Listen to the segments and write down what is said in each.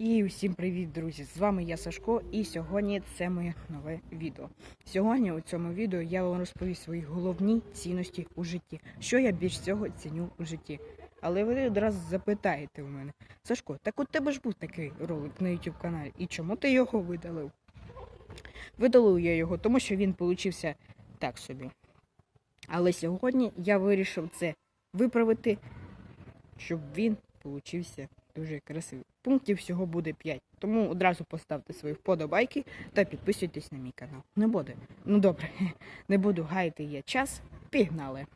І усім привіт, друзі! З вами я Сашко, і сьогодні це моє нове відео. Сьогодні у цьому відео я вам розповім свої головні цінності у житті, що я більш всього ціню у житті. Але ви одразу запитаєте у мене, Сашко, так у тебе ж був такий ролик на YouTube каналі, і чому ти його видалив? Видалив я його, тому що він получився так собі. Але сьогодні я вирішив це виправити, щоб він получився дуже красивий. Пунктів всього буде 5. Тому одразу поставте свої вподобайки та підписуйтесь на мій канал. Не буде. Ну добре, не буду гаяти я час. Пігнали.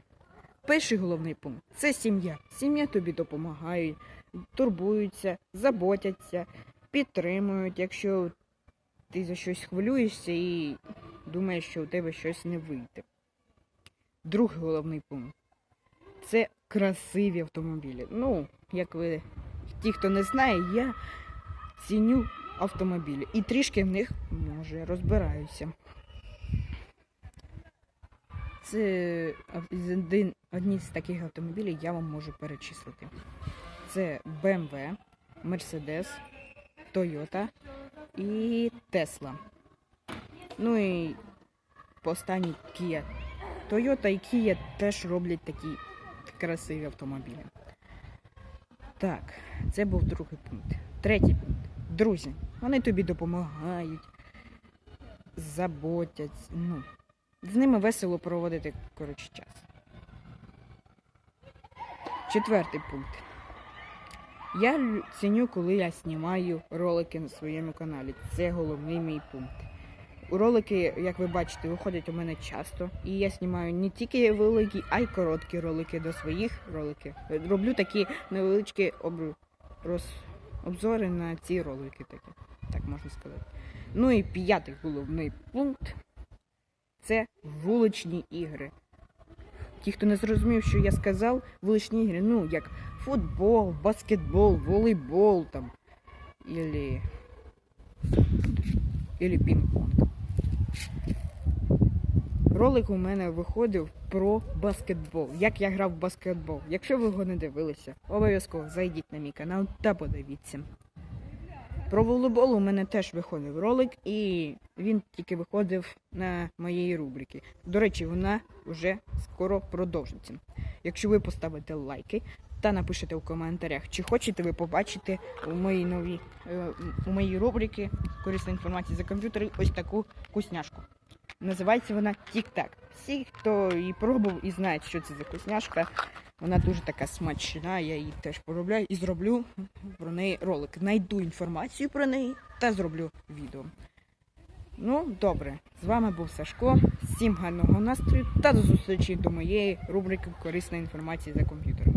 Перший головний пункт це сім'я. Сім'я тобі допомагає, турбуються, заботяться, підтримують, якщо ти за щось хвилюєшся і думаєш, що у тебе щось не вийде. Другий головний пункт це красиві автомобілі. Ну, як ви, ті, хто не знає, я ціню автомобілі і трішки в них може розбираюся. Це один, одні з таких автомобілів я вам можу перечислити. Це BMW, Mercedes, Toyota і Tesla. Ну і по останній Kia. Toyota і Kia теж роблять такі красиві автомобілі. Так, це був другий пункт. Третій пункт. Друзі, вони тобі допомагають, заботяться. Ну, з ними весело проводити коротше час. Четвертий пункт. Я ціню, коли я знімаю ролики на своєму каналі. Це головний мій пункт. Ролики, як ви бачите, виходять у мене часто. І я знімаю не тільки великі, а й короткі ролики до своїх роликів. Роблю такі невеличкі об... роз... обзори на ці ролики, такі, так можна сказати. Ну і п'ятий головний пункт це вуличні ігри. Ті, хто не зрозумів, що я сказав, вуличні ігри, ну як футбол, баскетбол, волейбол там. Или, или пінг-понг. Ролик у мене виходив про баскетбол. Як я грав в баскетбол. Якщо ви його не дивилися, обов'язково зайдіть на мій канал та подивіться. Про волейбол у мене теж виходив ролик, і він тільки виходив на моєї рубрики. До речі, вона вже скоро продовжиться. Якщо ви поставите лайки та напишете у коментарях, чи хочете ви побачити у моїй новій е, у моїй рубрики корисна інформація за комп'ютери ось таку вкусняшку. Називається вона Тік-Так. Всі, хто її пробував і знає, що це за вкусняшка, вона дуже така смачна, я її теж поробляю і зроблю про неї ролик. Найду інформацію про неї та зроблю відео. Ну, добре, з вами був Сашко. Всім гарного настрою та до зустрічі до моєї рубрики Корисна інформація за комп'ютером.